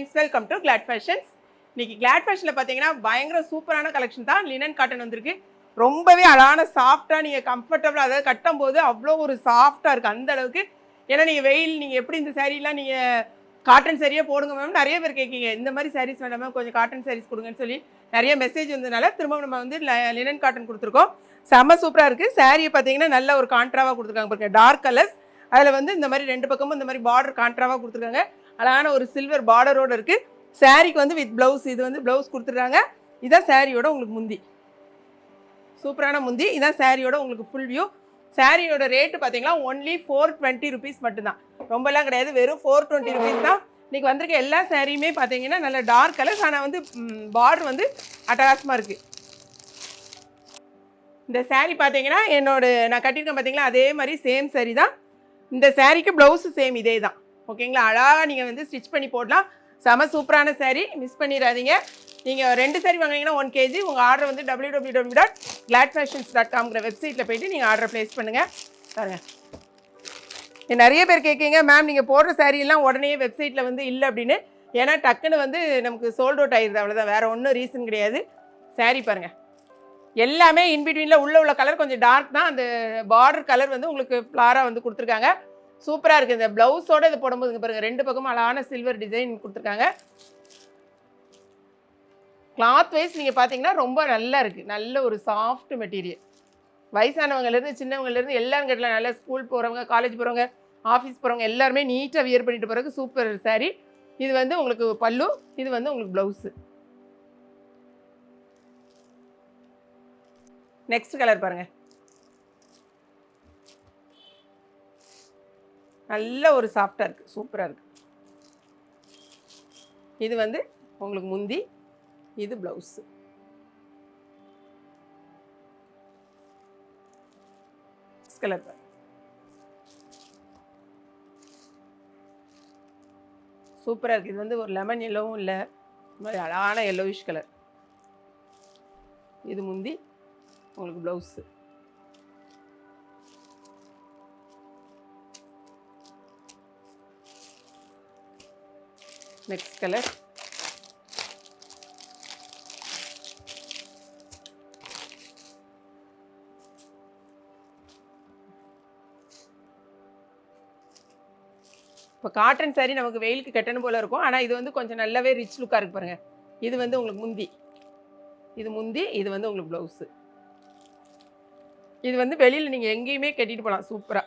Friends welcome to Glad Fashions இன்னைக்கு Glad ஃபேஷனில் பார்த்தீங்கன்னா பயங்கர சூப்பரான கலெக்ஷன் தான் லினன் காட்டன் வந்திருக்கு. ரொம்பவே அழகான சாஃப்டாக நீங்கள் கம்ஃபர்டபுளாக அதாவது கட்டும் போது அவ்வளோ ஒரு சாஃப்டாக இருக்குது அந்த அளவுக்கு. ஏன்னா நீங்கள் வெயில் நீங்கள் எப்படி இந்த சாரீலாம் நீங்கள் காட்டன் சரியாக போடுங்க மேம் நிறைய பேர் கேட்கீங்க இந்த மாதிரி சாரீஸ் வேண்டாம் மேம் கொஞ்சம் காட்டன் சாரீஸ் கொடுங்கன்னு சொல்லி நிறைய மெசேஜ் வந்ததுனால திரும்ப நம்ம வந்து லினன் காட்டன் கொடுத்துருக்கோம். செம்ம சூப்பராக இருக்குது சாரியை பார்த்தீங்கன்னா நல்ல ஒரு கான்ட்ராவாக கொடுத்துருக்காங்க பாருங்க டார்க் கலர்ஸ் அதில் வந்து இந்த மாதிரி ரெண்டு பக்கமும் இந்த மாதிரி பார்டர் கான்ட்ராவாக கொடுத்துருக்காங்க. அழகான ஒரு சில்வர் பார்டரோடு இருக்குது சாரிக்கு வந்து வித் ப்ளவுஸ் இது வந்து ப்ளவுஸ் கொடுத்துட்றாங்க. இதான் சாரியோட உங்களுக்கு முந்தி. சூப்பரான முந்தி. இதான் சாரியோட உங்களுக்கு ஃபுல் வியூ சாரியோட ரேட்டு பார்த்தீங்கன்னா ஒன்லி ஃபோர் டுவெண்ட்டி ருபீஸ் மட்டும்தான். ரொம்பலாம் கிடையாது. வெறும் ஃபோர் டுவெண்ட்டி ருபீஸ் தான். இன்றைக்கி வந்திருக்க எல்லா சாரியுமே பார்த்தீங்கன்னா நல்ல டார்க் கலர்ஸ் ஆனால் வந்து பார்டர் வந்து அட்டகாசமாக இருக்குது இந்த சாரீ பார்த்தீங்கன்னா என்னோட நான் கட்டியிருக்கேன் பார்த்தீங்களா அதே மாதிரி சேம் saree தான். இந்த சாரீக்கு ப்ளவுஸு சேம் இதே தான் ஓகேங்களா? அழகாக நீங்கள் வந்து ஸ்டிச் பண்ணி போடலாம். செம சூப்பரான saree. மிஸ் பண்ணிடாதீங்க. நீங்கள் ரெண்டு சாரி வாங்கினீங்கன்னா ஒன் கேஜி உங்கள் ஆர்டர் வந்து W W W dot Glad Fashions dot காம்ங்கிற வெப்சைட்டில் போயிட்டு நீங்கள் ஆர்டர் ப்ளேஸ் பண்ணுங்கள் பாருங்க. நிறைய பேர் கேட்கீங்க மேம் நீங்கள் போடுற saree உடனே வெப்சைட்டில் வந்து இல்லை அப்படின்னு. ஏன்னா டக்குன்னு வந்து நமக்கு சோல்ட் அவுட் ஆயிடுது அவ்வளோதான் வேறு ஒன்றும் ரீசன் கிடையாது. saree பாருங்கள் எல்லாமே இன்பிட்வீனில் உள்ள உள்ள கலர் கொஞ்சம் டார்க் தான். அந்த பார்டர் கலர் வந்து உங்களுக்கு ஃப்ளாராக வந்து கொடுத்துருக்காங்க. சூப்பராக இருக்குது இந்த ப்ளவுஸோட இது போடும்போது பாருங்கள் பாருங்க ரெண்டு பக்கமும் அழகான சில்வர் டிசைன் கொடுத்துருக்காங்க. கிளாத் வைஸ் நீங்கள் பார்த்தீங்கன்னா ரொம்ப நல்லா இருக்குது நல்ல ஒரு சாஃப்ட் மெட்டீரியல் வயசானவங்கலேருந்து சின்னவங்கலேருந்து எல்லாரும் கேட்டலாம் நல்லா ஸ்கூல் போகிறவங்க காலேஜ் போகிறவங்க ஆஃபீஸ் போகிறவங்க எல்லாருமே நீட்டாக வியர் பண்ணிட்டு போகிறதுக்கு சூப்பர் சாரீ இது வந்து உங்களுக்கு பல்லு இது வந்து உங்களுக்கு ப்ளவுஸு நெக்ஸ்ட் கலர் பாருங்கள் நல்ல ஒரு சாஃப்டாக இருக்குது சூப்பராக இருக்குது இது வந்து உங்களுக்கு முந்தி இது ப்ளவுஸு கலர் சூப்பராக இருக்குது இது வந்து ஒரு லெமன் எல்லோவும் இல்லை. இந்த மாதிரி அழகான எல்லோவிஷ் கலர் இது முந்தி உங்களுக்கு ப்ளவுஸு நெக்ஸ்ட் கலர். இப்போ காட்டன் சாரீ நமக்கு வெயிலுக்கு கட்டணும் போல இருக்கும். ஆனால் இது வந்து கொஞ்சம் நல்லாவே ரிச் லுக்காக இருக்கு பாருங்கள் இது வந்து உங்களுக்கு முந்தி. இது முந்தி இது வந்து உங்களுக்கு ப்ளவுஸு இது வந்து வெளியில் நீங்கள் எங்கேயுமே கட்டிட்டு போகலாம் சூப்பராக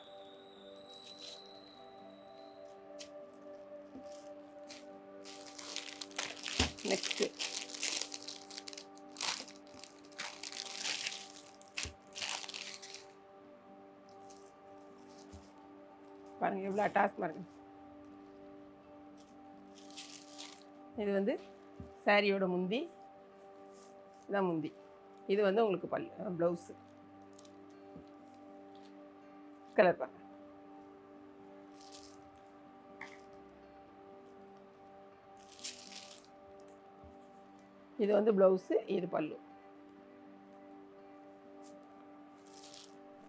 நெக்ஸ்ட்டு பாருங்க எவ்வளோ அட்டாச் பாருங்க. இது வந்து சாரியோட முந்தி இதான் முந்தி. இது வந்து உங்களுக்கு பல் ப்ளவுஸு கலர் பாருங்க. இது வந்து ப்ளவுஸு இது பல்லு.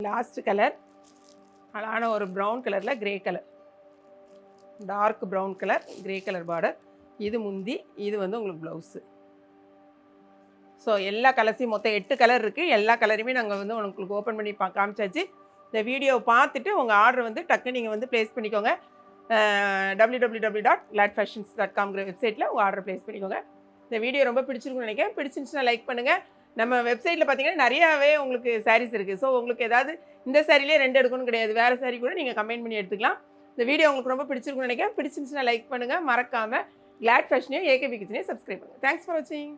லாஸ்ட் கலர் அழகான ஒரு ப்ரௌன் கலரில் grey colour dark brown colour grey colour border இது முந்தி இது வந்து உங்களுக்கு ப்ளவுஸு ஸோ எல்லா கலர்ஸையும் மொத்தம் எட்டு கலர் இருக்குது எல்லா கலரையுமே நாங்கள் வந்து உங்களுக்கு ஓப்பன் பண்ணி பா காமிச்சாச்சு. இந்த வீடியோவை பார்த்துட்டு உங்கள் ஆர்டர் வந்து டக்கு நீங்கள் வந்து ப்ளேஸ் பண்ணிக்கோங்க. W W W dot Glad Fashions dot காம்ங்கிற வெப்சைட்டில் உங்கள் ஆர்டர் ப்ளேஸ் பண்ணிக்கோங்க. இந்த வீடியோ ரொம்ப பிடிச்சிருக்குன்னு நினைக்கிறேன். பிடிச்சிருந்துச்சுன்னா லைக் பண்ணுங்கள் நம்ம வெப்சைட்டில் பார்த்தீங்கன்னா நிறையாவே உங்களுக்கு சாரீஸ் இருக்குது ஸோ உங்களுக்கு ஏதாவது இந்த சாரிலே ரெண்டு எடுக்கணும் கிடையாது. வேறு சாரி கூட நீங்கள் கம்பைன் பண்ணி எடுத்துக்கலாம். இந்த வீடியோ உங்களுக்கு ரொம்ப பிடிச்சிருக்குன்னு நினைக்கிறேன். பிடிச்சிருந்துச்சுன்னா லைக் பண்ணுங்கள் மறக்காமல் கிளாட் ஃபேஷனையும் ஏகே கிச்சனையும் சப்ஸ்கிரைப் பண்ணுங்கள் தேங்க்ஸ் ஃபார் வாட்சிங்